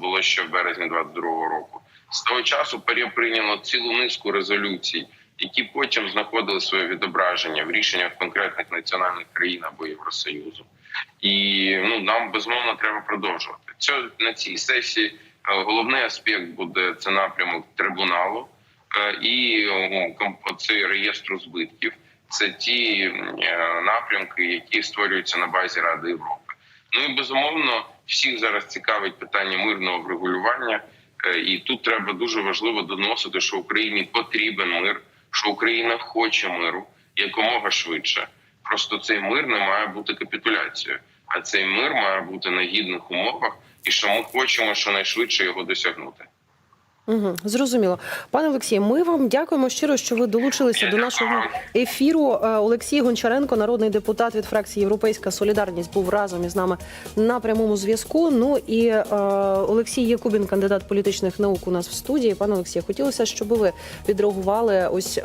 Було ще в березні 22-го року. З того часу ПАРЄ прийняло цілу низку резолюцій, які потім знаходили своє відображення в рішеннях конкретних національних країн або Євросоюзу. І ну нам безумовно треба продовжувати. Це на цій сесії е, головний аспект буде це напрямок трибуналу е, і цей реєстру збитків. Це ті е, напрямки, які створюються на базі Ради Європи. Ну і безумовно всіх зараз цікавить питання мирного врегулювання. Е, І тут треба дуже важливо доносити, що Україні потрібен мир, що Україна хоче миру якомога швидше. Просто цей мир не має бути капітуляцією, а цей мир має бути на гідних умовах, і що ми хочемо щонайшвидше його досягнути. Угу, зрозуміло. Пане Олексію, ми вам дякуємо щиро, що ви долучилися до нашого ефіру. Е, Олексій Гончаренко, народний депутат від фракції Європейська Солідарність, був разом із нами на прямому зв'язку. Ну і е, Олексій Якубін, кандидат політичних наук, у нас в студії. Пане Олексію, хотілося, щоб ви відреагували ось е,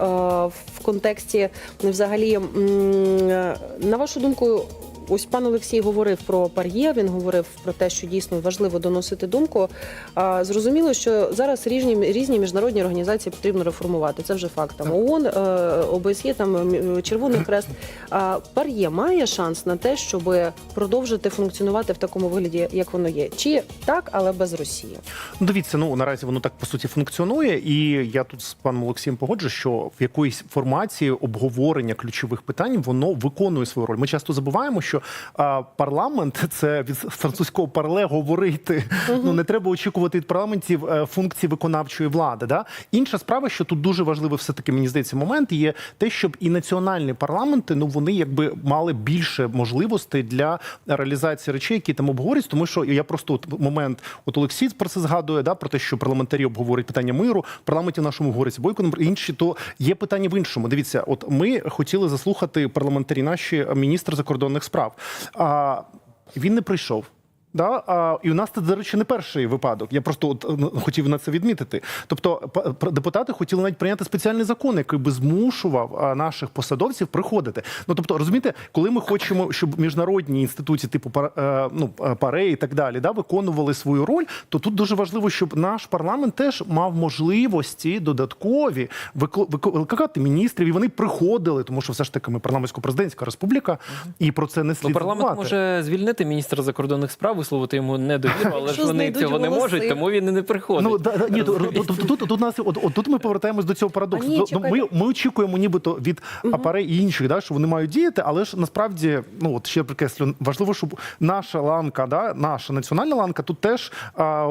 в контексті взагалі, м, на вашу думку. Ось пан Олексій говорив про пар'є. Він говорив про те, що дійсно важливо доносити думку. Зрозуміло, що зараз різні різні міжнародні організації потрібно реформувати. Це вже факт. Там ООН, е, ОБСЄ, там м, Червоний Хрест. А пар'є має шанс на те, щоб продовжити функціонувати в такому вигляді, як воно є, чи так, але без Росії. Ну, дивіться, ну наразі воно так по суті функціонує, і я тут з паном Олексієм погоджу, що в якоїсь формації обговорення ключових питань воно виконує свою роль. Ми часто забуваємо, що а, парламент це від французького парле говорити. Ну не треба очікувати від парламентів е, функції виконавчої влади. Да? Інша справа, що тут дуже важливий, все таки мені здається, момент є те, щоб і національні парламенти ну вони якби мали більше можливостей для реалізації речей, які там обговорюють, тому що я просто от момент, от Олексій про це згадує, да про те, що парламентарі обговорюють питання миру, в парламенті нашому говориться бойко інші, то є питання в іншому. Дивіться, от ми хотіли заслухати парламентарі наші міністр закордонних справ. А він не прийшов. Да, а, і у нас це, до речі, не перший випадок. Я просто от, ну, хотів на це відмітити. Тобто, депутати хотіли навіть прийняти спеціальний закон, який би змушував наших посадовців приходити. Ну тобто, розумієте, коли ми хочемо, щоб міжнародні інституції, типу е, ну, е, паре і так далі, да, виконували свою роль, то тут дуже важливо, щоб наш парламент теж мав можливості додаткові викликати міністрів, і вони приходили, тому що все ж таки ми парламентсько-президентська республіка, і про це не слід Ну, парламент може звільнити міністра закордонних справ, висловити йому недовіру, але ж вони цього не можуть, тому він і не приходить. Ну да, да, ні, тут, тут, тут, тут, нас от, от тут ми повертаємось до цього парадоксу. А ні, Ну, ми, ми очікуємо, нібито від апаре і інших, да, що вони мають діяти, але ж насправді, ну от ще прикреслю, важливо, щоб наша ланка, да, наша національна ланка тут теж а,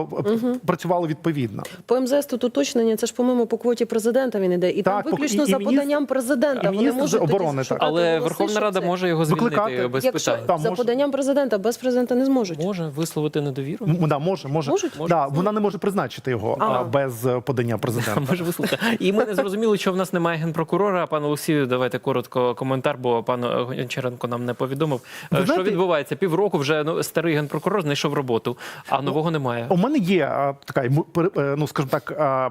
працювала відповідно. По МЗС тут уточнення, це ж, по-моєму, по квоті президента він іде. І Так, там виключно за міністр- поданням президента. Вони можуть тоді оборони, так. Але Верховна Рада може його звільнити без питань. За поданням президента, без президента не зможуть. Може висловити недовіру. М, Да, може, може. Можуть? Да, вона не може призначити його Ага. а, без е, подання президента. Може висловити. І ми не зрозуміли, що в нас немає генпрокурора. Пане Олексію, давайте коротко коментар, бо пан Гончаренко нам не повідомив. Ви Що знаєте- відбувається? Півроку вже ну, старий генпрокурор знайшов роботу, а нового немає. У мене є а, така, йому, пере- е, ну скажімо так. А,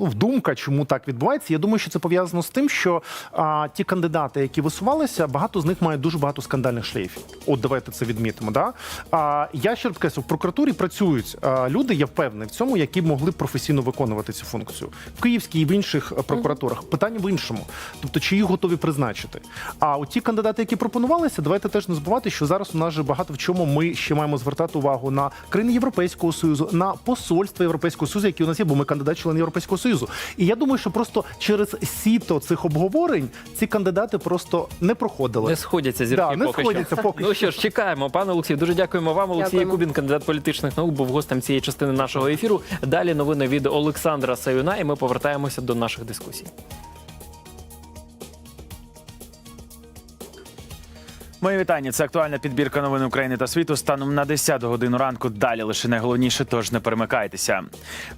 ну, думка, чому так відбувається. Я думаю, що це пов'язано з тим, що а, ті кандидати, які висувалися, багато з них мають дуже багато скандальних шлейфів. От давайте це відмітимо. Да? А, я ще раз підкреслю, в прокуратурі працюють а, люди, я впевнений в цьому, які могли професійно виконувати цю функцію в Київській і в інших е, прокуратурах. Питання в іншому, тобто чи їх готові призначити. А от ті кандидати, які пропонувалися, давайте теж не забувати, що зараз у нас же багато в чому ми ще маємо звертати увагу на країни Європейського союзу, на посольства Європейського союзу, які у нас є, бо ми кандидат член Європейського союзу. І я думаю, що просто через сіто цих обговорень ці кандидати просто не проходили. Не сходяться зірки Да, не поки сходяться що. поки ну що ж, чекаємо. Пане Олексію, дуже дякуємо вам. Олексій Дякуємо. Кубін, кандидат політичних наук, був гостем цієї частини нашого ефіру. Далі новини від Олександра Саюна, і ми повертаємося до наших дискусій. Мої вітання. Це актуальна підбірка новин України та світу. Станом на 10 годину ранку. Далі лише найголовніше, тож не перемикайтеся.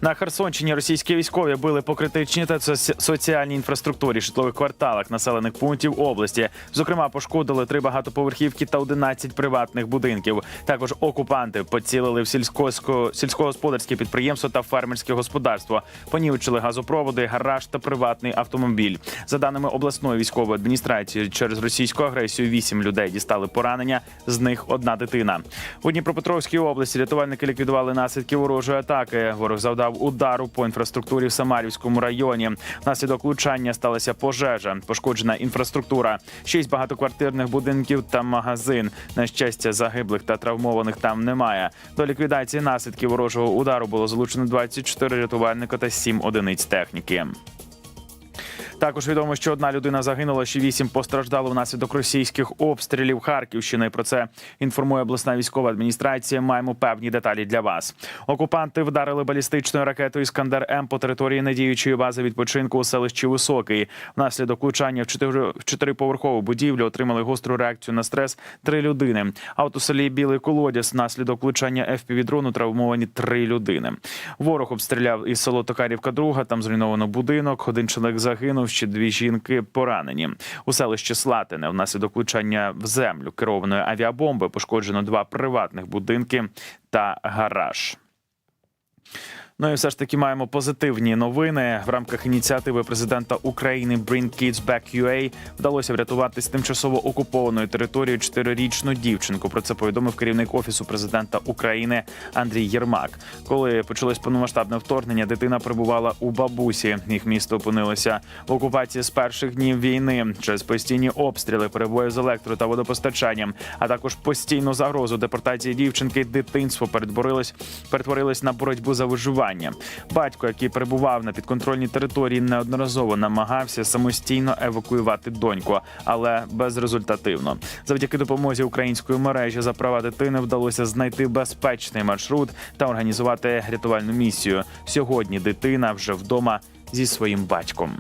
На Херсонщині російські військові били по критичній та соціальній інфраструктурі житлових кварталах населених пунктів області. Зокрема, пошкодили три багатоповерхівки та 11 приватних будинків. Також окупанти поцілили в сільськогоспо- сільськогосподарське підприємство та фермерське господарство. Понівечили газопроводи, гараж та приватний автомобіль. За даними обласної військової адміністрації, через російську агресію 8 людей дістали поранення. З них одна дитина. У Дніпропетровській області рятувальники ліквідували наслідки ворожої атаки. Ворог завдав удару по інфраструктурі в Самарівському районі. Внаслідок влучання сталася пожежа, пошкоджена інфраструктура, шість багатоквартирних будинків та магазин. На щастя, загиблих та травмованих там немає. До ліквідації наслідків ворожого удару було залучено 24 рятувальника та 7 одиниць техніки. Також відомо, що одна людина загинула, ще вісім постраждало внаслідок російських обстрілів Харківщини. Про це інформує обласна військова адміністрація. Маємо певні деталі для вас. Окупанти вдарили балістичною ракетою Іскандер М по території недіючої бази відпочинку у селищі Високий. Внаслідок влучання в чотири чотириповерхову будівлю отримали гостру реакцію на стрес три людини. А от у селі Білий Колодязь внаслідок влучання FPV-дрону травмовані три людини. Ворог обстріляв із село Токарівка друга. Там зруйновано будинок. Один чоловік загинув, ще дві жінки поранені. У селищі Слатине внаслідок влучання в землю керованої авіабомби пошкоджено два приватних будинки та гараж. Ну і все ж таки маємо позитивні новини. В рамках ініціативи президента України Bring Kids Back UA вдалося врятувати з тимчасово окупованої території чотирирічну дівчинку. Про це повідомив керівник офісу президента України Андрій Єрмак. Коли почалось повномасштабне вторгнення, дитина перебувала у бабусі. Їх місто опинилося в окупації з перших днів війни через постійні обстріли, перебої з електро та водопостачанням, а також постійну загрозу депортації дівчинки. Дитинство перетворилось перетворилось на боротьбу за виживання. Батько, який перебував на підконтрольній території, неодноразово намагався самостійно евакуювати доньку, але безрезультативно. Завдяки допомозі української мережі за права дитини вдалося знайти безпечний маршрут та організувати рятувальну місію. Сьогодні дитина вже вдома зі своїм батьком.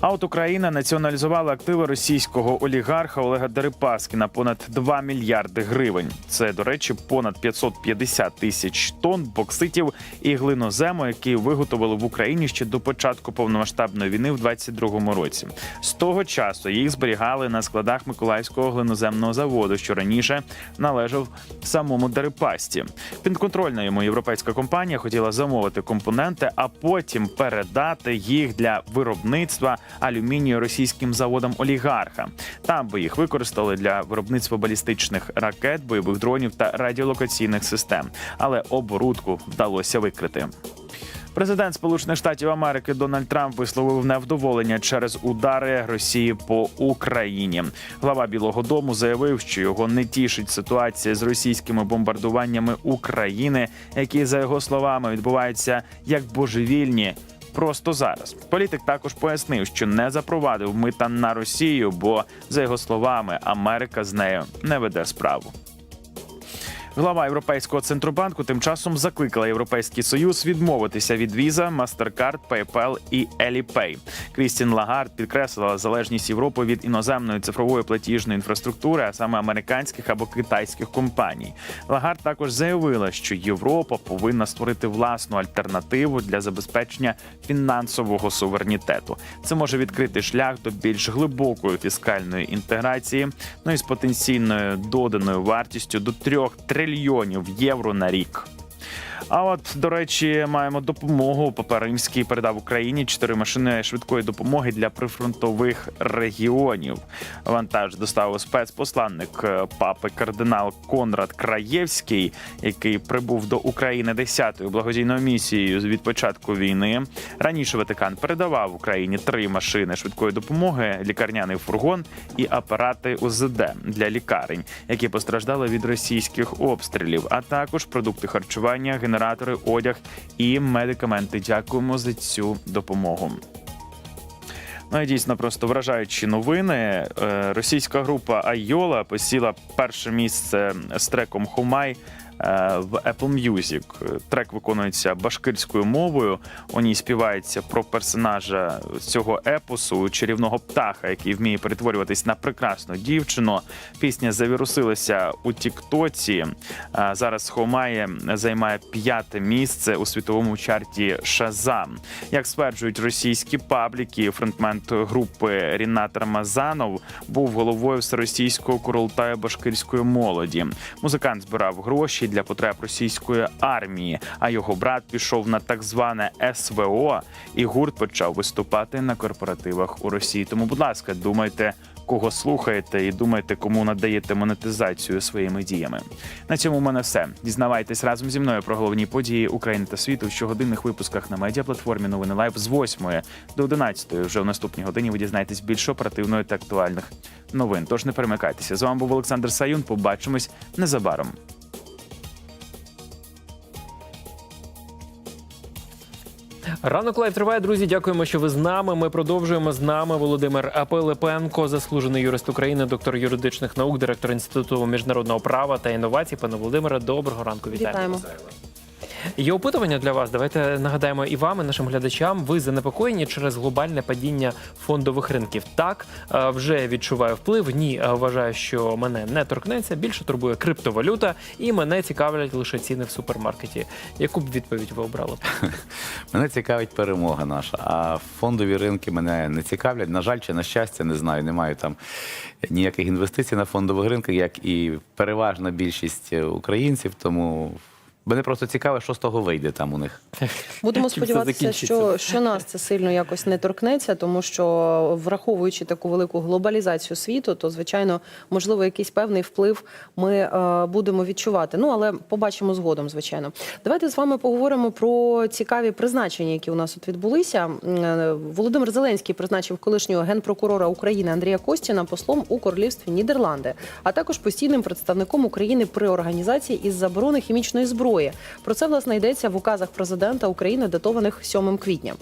А от Україна націоналізувала активи російського олігарха Олега Дерипаски на понад 2 мільярди гривень. Це, до речі, понад 550 тисяч тонн бокситів і глинозему, які виготовили в Україні ще до початку повномасштабної війни в 22-му році. З того часу їх зберігали на складах Миколаївського глиноземного заводу, що раніше належав самому Дерипасті. Підконтрольна йому європейська компанія хотіла замовити компоненти, а потім передати їх для виробництва алюмінію російським заводам олігарха. Там би їх використали для виробництва балістичних ракет, бойових дронів та радіолокаційних систем. Але оборудку вдалося викрити. Президент Сполучених Штатів Америки Дональд Трамп висловив невдоволення через удари Росії по Україні. Глава Білого Дому заявив, що його не тішить ситуація з російськими бомбардуваннями України, які за його словами відбуваються як божевільні. Просто зараз політик також пояснив, що не запровадив мита на Росію, бо за його словами Америка з нею не веде справу. Глава Європейського центробанку тим часом закликала Європейський Союз відмовитися від Visa, MasterCard, PayPal і Alipay. Крістін Лагард підкреслила залежність Європи від іноземної цифрової платіжної інфраструктури, а саме американських або китайських компаній. Лагард також заявила, що Європа повинна створити власну альтернативу для забезпечення фінансового суверенітету. Це може відкрити шлях до більш глибокої фіскальної інтеграції, ну і з потенційною доданою вартістю до трьох трильйонів євро на рік. А от, до речі, маємо допомогу. Папа Римський передав Україні чотири машини швидкої допомоги для прифронтових регіонів. Вантаж доставив спецпосланник е, папи кардинал Конрад Краєвський, який прибув до України 10-ю благодійною місією від початку війни. Раніше Ватикан передавав Україні три машини швидкої допомоги, лікарняний фургон і апарати УЗД для лікарень, які постраждали від російських обстрілів, а також продукти харчування, генератори, одяг і медикаменти. Дякуємо за цю допомогу. Ну і дійсно просто вражаючі новини. Е, Російська група Айола посіла перше місце з треком Хумай. Е, В Apple Music трек виконується башкирською мовою. У ній співається про персонажа цього епосу, чарівного птаха, який вміє перетворюватись на прекрасну дівчину. Пісня завірусилася у Тіктоці. Зараз Хомає займає п'яте місце у світовому чарті Шазам. Як стверджують російські пабліки, фронтмен групи Рінат Рамазанов був головою всеросійського курултаю башкирської молоді. Музикант збирав гроші для потреб російської армії, а його брат пішов на так зване СВО, і гурт почав виступати на корпоративах у Росії. Тому, будь ласка, думайте. кого слухаєте і думаєте, кому надаєте монетизацію своїми діями. На цьому в мене все. Дізнавайтесь разом зі мною про головні події України та світу в щогодинних випусках на медіаплатформі Новини Лайв з 8 до 11. Вже в наступній годині ви дізнаєтесь більше оперативної та актуальних новин. Тож не перемикайтеся. З вами був Олександр Саюн. Побачимось незабаром. Ранок лайв триває, друзі. Дякуємо, що ви з нами. Ми продовжуємо з нами. Володимир Пилипенко, заслужений юрист України, доктор юридичних наук, директор інституту міжнародного права та інновацій. Пане Володимире, доброго ранку. Вітаємо. Вітаємо. Є опитування для вас. Давайте нагадаємо і вам, і нашим глядачам. Ви занепокоєні через глобальне падіння фондових ринків. Так е, вже відчуваю вплив. Ні, е, вважаю, що мене не торкнеться. Більше турбує криптовалюта, і мене цікавлять лише ціни в супермаркеті. Яку б відповідь ви обрали? Мене цікавить перемога наша, а фондові ринки мене не цікавлять. На жаль, чи на щастя, не знаю. Не маю там ніяких інвестицій на фондових ринках, як і переважна більшість українців. Тому мене просто цікаво, що з того вийде там у них. Будемо сподіватися, що, що нас це сильно якось не торкнеться, тому що враховуючи таку велику глобалізацію світу, то звичайно можливо якийсь певний вплив ми е, будемо відчувати. Ну але побачимо згодом, звичайно. Давайте з вами поговоримо про цікаві призначення, які у нас тут відбулися. Е, Володимир Зеленський призначив колишнього генпрокурора України Андрія Костіна послом у королівстві Нідерланди, а також постійним представником України при організації із заборони хімічної зброї. Про це власне йдеться в указах президента України, датованих 7 квітня.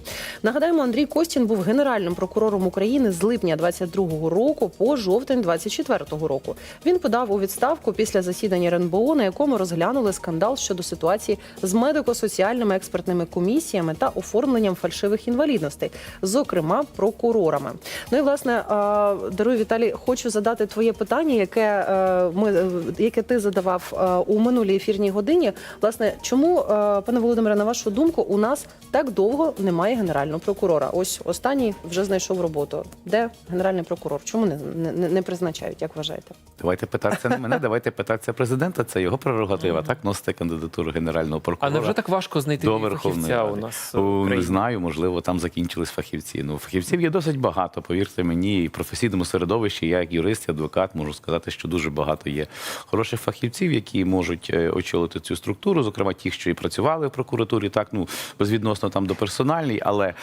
Нагадаємо, Андрій Костін був генеральним прокурором України з липня 22-го року по жовтень 24-го року. Він подав у відставку після засідання РНБО, на якому розглянули скандал щодо ситуації з медико-соціальними експертними комісіями та оформленням фальшивих інвалідностей, зокрема прокурорами. Ну і власне а, даруй Віталій, хочу задати твоє питання, яке е, ми е, яке ти задавав е, у минулій ефірній годині. Власне, чому, е, пане Володимире, на вашу думку, у нас так довго немає генерального прокурора? Ось останній вже знайшов роботу. Де генеральний прокурор? Чому не, не, не призначають? Як вважаєте? Давайте питатися не мене, давайте питатися президента. Це його прерогатива. Так носити кандидатуру генерального А прокурора. невже так важко знайти до Верховної фахівця у нас? не знаю, можливо, там закінчились фахівці. Ну, фахівців є досить багато. Повірте мені, і в професійному середовищі, я як юрист, адвокат, можу сказати, що дуже багато є хороших фахівців, які можуть е, очолити цю структуру, зокрема ті, що і працювали в прокуратурі, так ну безвідносно там до персональній, але.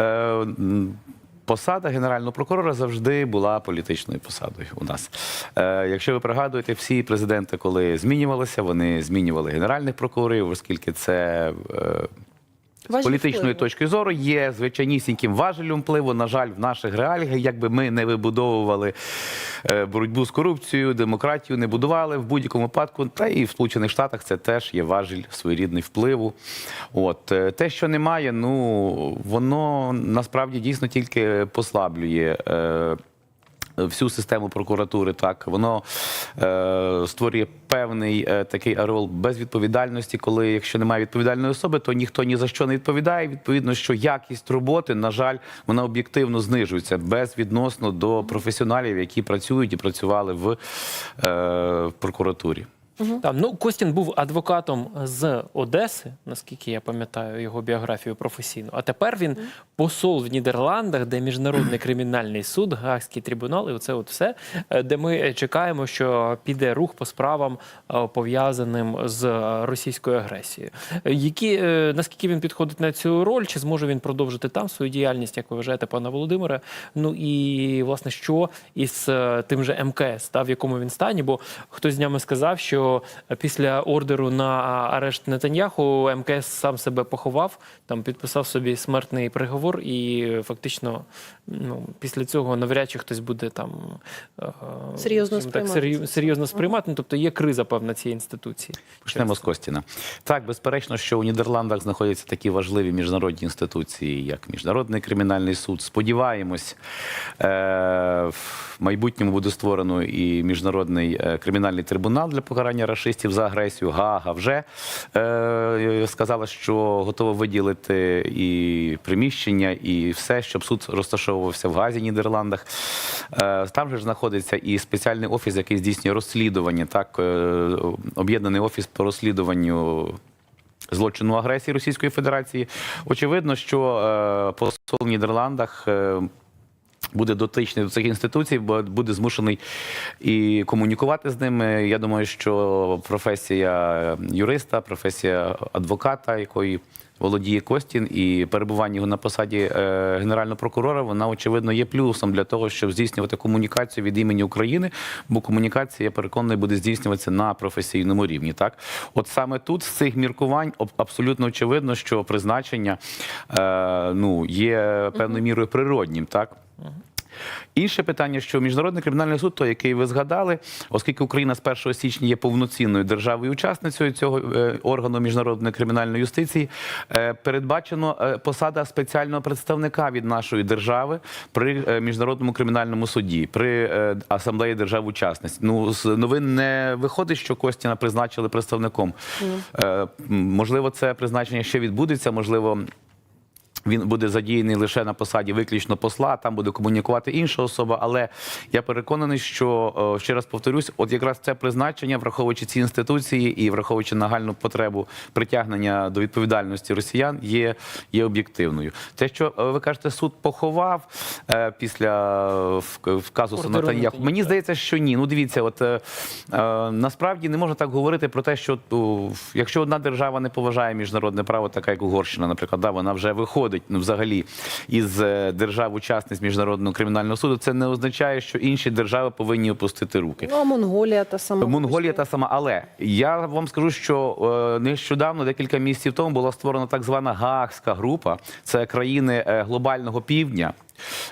Е, Посада генерального прокурора завжди була політичною посадою у нас. Е, якщо ви пригадуєте, всі президенти, коли змінювалися, вони змінювали генеральних прокурорів, оскільки це е, з політичної впливу. точки зору є звичайнісіньким важелем впливу. На жаль, в наших реаліях, якби ми не вибудовували е, боротьбу з корупцією, демократію не будували в будь-якому випадку. Та і в Сполучених Штатах це теж є важель своєрідний впливу. От е, те, що немає, ну воно насправді дійсно тільки послаблює. Всю систему прокуратури. Так воно е, створює певний е, такий арол безвідповідальності, коли якщо немає відповідальної особи, то ніхто ні за що не відповідає. Відповідно, що якість роботи, на жаль, вона об'єктивно знижується безвідносно до професіоналів, які працюють і працювали в е, прокуратурі. Там ну Костін був адвокатом з Одеси, наскільки я пам'ятаю його біографію професійну. А тепер він посол в Нідерландах, де міжнародний кримінальний суд, Гаагський трибунал, і оце от все, е, де ми чекаємо, що піде рух по справам е, пов'язаним з е, російською агресією. Е, Які е, наскільки він підходить на цю роль? Чи зможе він продовжити там свою діяльність, як ви вважаєте, пане Володимире? Ну і власне що із е, тим же МКС, та в якому він стані? Бо хтось з днями сказав, що після ордеру на арешт Нетаньяху МКС сам себе поховав, там підписав собі смертний приговор, і фактично ну, після цього навряд чи хтось буде там е, Серйозно так, сприймати серйозно, сприймати. Ну, тобто є криза певна цієї інституції. Почнемо з Костіна. Так, безперечно, що у Нідерландах знаходяться такі важливі міжнародні інституції, як Міжнародний кримінальний суд. Сподіваємось, е, в майбутньому буде створено і міжнародний е, кримінальний трибунал для покарання рашистів за агресію. Гага вже е, сказала, що готова виділити і приміщення, і все, щоб суд розташовувався в Газі, Нідерландах. Е, Там же ж знаходиться і спеціальний офіс, який здійснює розслідування, так е, об'єднаний офіс по розслідуванню. Злочину агресії Російської Федерації. Очевидно, що е, посол в Нідерландах е, буде дотичний до цих інституцій, бо буде змушений і комунікувати з ними. Я думаю, що професія юриста, професія адвоката, якої володіє Костін, і перебування його на посаді е, генерального прокурора, вона очевидно є плюсом для того, щоб здійснювати комунікацію від імені України, бо комунікація, я переконаний, буде здійснюватися на професійному рівні. Так, от саме тут з цих міркувань абсолютно очевидно, що призначення е, ну є певною мірою природнім, так. Інше питання, що міжнародний кримінальний суд, той, який ви згадали, оскільки Україна з 1 січня є повноцінною державою учасницею цього е, органу міжнародної кримінальної юстиції, е, передбачено е, посада спеціального представника від нашої держави при міжнародному кримінальному суді, при асамблеї держав-учасниць. Ну з новин не виходить, що Костіна призначили представником. М, Можливо, це призначення ще відбудеться, можливо. Він буде задіяний лише на посаді виключно посла, там буде комунікувати інша особа. Але я переконаний, що е, ще раз повторюсь, от якраз це призначення, враховуючи ці інституції і враховуючи нагальну потребу притягнення до відповідальності росіян, є, є об'єктивною. Те, що е, ви кажете, суд поховав е, після вказу Натаньяху, мені здається, що ні. Ну дивіться, от насправді не можна так говорити про те, що якщо одна держава не поважає міжнародне право, така як Угорщина, наприклад, да, вона вже виходить ну, взагалі із е, держав-учасниць міжнародного кримінального суду. Це не означає, що інші держави повинні опустити руки. Ну, а Монголія та сама. Монголія та сама, але я вам скажу, що е, нещодавно, декілька місяців тому, була створена так звана Гаагська група. Це країни е, глобального півдня.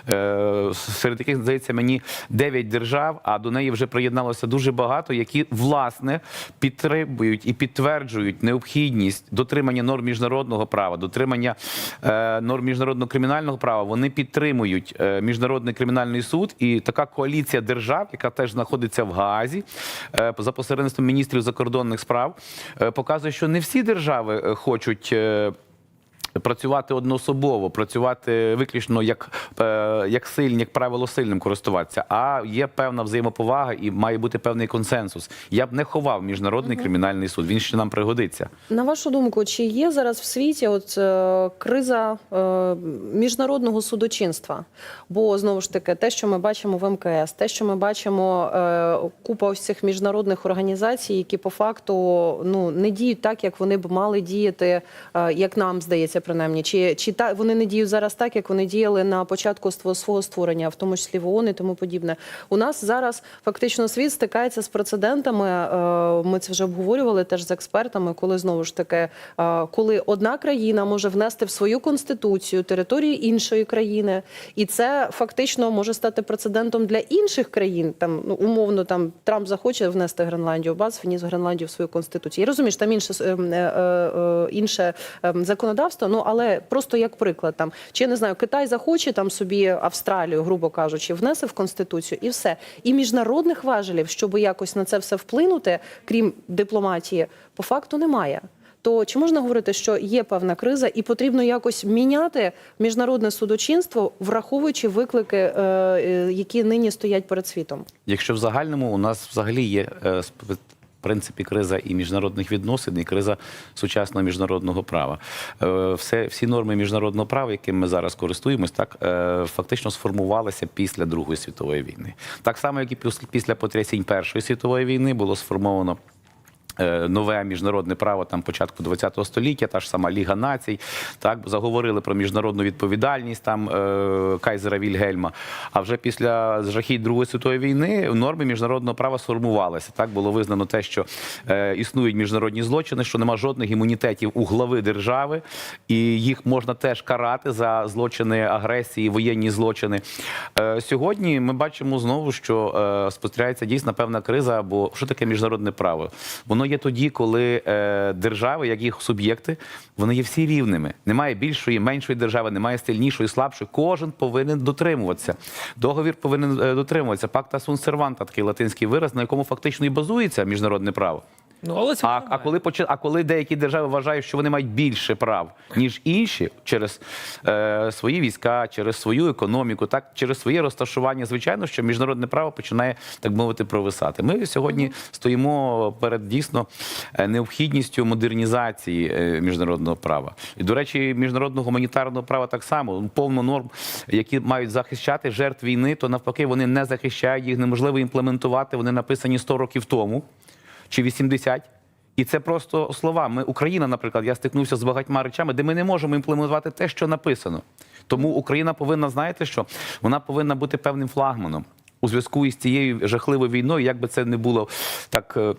Е, серед яких здається мені 9 держав, а до неї вже приєдналося дуже багато, які власне підтримують і підтверджують необхідність дотримання норм міжнародного права, дотримання е, норм міжнародного кримінального права. Вони підтримують е, міжнародний кримінальний суд і така коаліція держав, яка теж знаходиться в Гаазі за посередництвом міністрів закордонних справ, показує, що не всі держави хочуть. Працювати одноособово, працювати виключно як, е, як сильні, як правило, сильним користуватися. А є певна взаємоповага і має бути певний консенсус. Я б не ховав міжнародний кримінальний суд. Він ще нам пригодиться. На вашу думку, чи є зараз в світі от е, криза е, міжнародного судочинства? Бо знову ж таки, те, що ми бачимо в МКС, те, що ми бачимо, е, купа ось цих міжнародних організацій, які по факту ну не діють так, як вони б мали діяти, е, як нам здається, принаймні, чи, чи та вони не діють зараз так, як вони діяли на початку свого створення, в тому числі в ООН і тому подібне. У нас зараз фактично світ стикається з прецедентами. е, Ми це вже обговорювали теж з експертами, коли знову ж таки, е, коли одна країна може внести в свою конституцію території іншої країни, і це фактично може стати прецедентом для інших країн. Там ну умовно там Трамп захоче внести Гренландію, бац, вніс Гренландію в свою конституцію. Я розумію, що там інше е, інше е, законодавство. Ну але просто як приклад, там чи я не знаю, Китай захоче там собі Австралію, грубо кажучи, внесе в конституцію, і все. І міжнародних важелів, щоб якось на це все вплинути, крім дипломатії, по факту немає. То чи можна говорити, що є певна криза, і потрібно якось міняти міжнародне судочинство, враховуючи виклики, е, е, які нині стоять перед світом? Якщо в загальному у нас взагалі є е, принципі криза і міжнародних відносин, і криза сучасного міжнародного права. Е, Все, всі норми міжнародного права, яким ми зараз користуємось, так е, фактично сформувалися після Другої світової війни. Так само, як і після потрясінь Першої світової війни було сформовано. Е, Нове міжнародне право там початку ХХ століття, та ж сама Ліга націй, так заговорили про міжнародну відповідальність там е, Кайзера Вільгельма. А вже після жахіть Другої світової війни норми міжнародного права сформувалися. Так було визнано те, що е, існують міжнародні злочини, що нема жодних імунітетів у глави держави, і їх можна теж карати за злочини агресії, воєнні злочини. Сьогодні ми бачимо знову, що спостерігається дійсно певна криза. Бо що таке міжнародне право? Воно є тоді, коли е, держави, як їх суб'єкти, вони є всі рівними. Немає більшої, меншої держави, немає сильнішої, слабшої. Кожен повинен дотримуватися. Договір повинен е, дотримуватися. Пакта сун серванта, такий латинський вираз, на якому фактично і базується міжнародне право. Ну, але цього А, а, коли почи- а коли деякі держави вважають, що вони мають більше прав, ніж інші, через е, свої війська, через свою економіку, так через своє розташування, звичайно, що міжнародне право починає так мовити провисати. Ми сьогодні стоїмо перед дійсно е, необхідністю модернізації е, міжнародного права. І, до речі, міжнародного гуманітарного права так само повно норм, які мають захищати жертв війни, то навпаки вони не захищають їх, неможливо імплементувати. Вони написані 100 років тому чи 80. І це просто слова. Ми Україна, наприклад, я стикнувся з багатьма речами, де ми не можемо імплементувати те, що написано. Тому Україна повинна, знаєте що? Вона повинна бути певним флагманом у зв'язку із цією жахливою війною, як би це не було так е,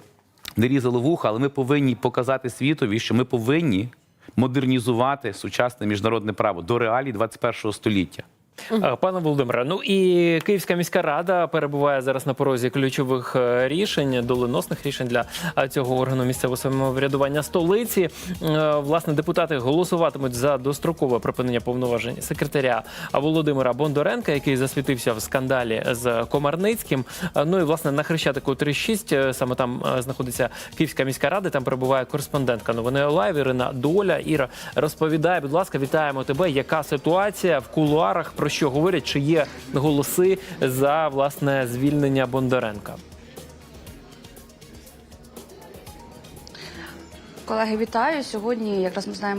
не різало вуха, але ми повинні показати світові, що ми повинні модернізувати сучасне міжнародне право до реалій 21 століття. Е, Пане Володимире, ну і Київська міська рада перебуває зараз на порозі ключових е, рішень, доленосних рішень для е, цього органу місцевого самоврядування столиці. Власне, депутати голосуватимуть за дострокове припинення повноважень секретаря Володимира Бондаренка, який засвітився в скандалі з Комарницьким. Ну і власне на Хрещатику 36, е, саме там знаходиться Київська міська рада. Там перебуває кореспондентка новини Лайв Ірина Доля. Іра розповідає, будь ласка, вітаємо тебе. Яка ситуація в кулуарах? Про що говорять? Чи є голоси за власне звільнення Бондаренка? Колеги, вітаю. Сьогодні якраз ми знаємо.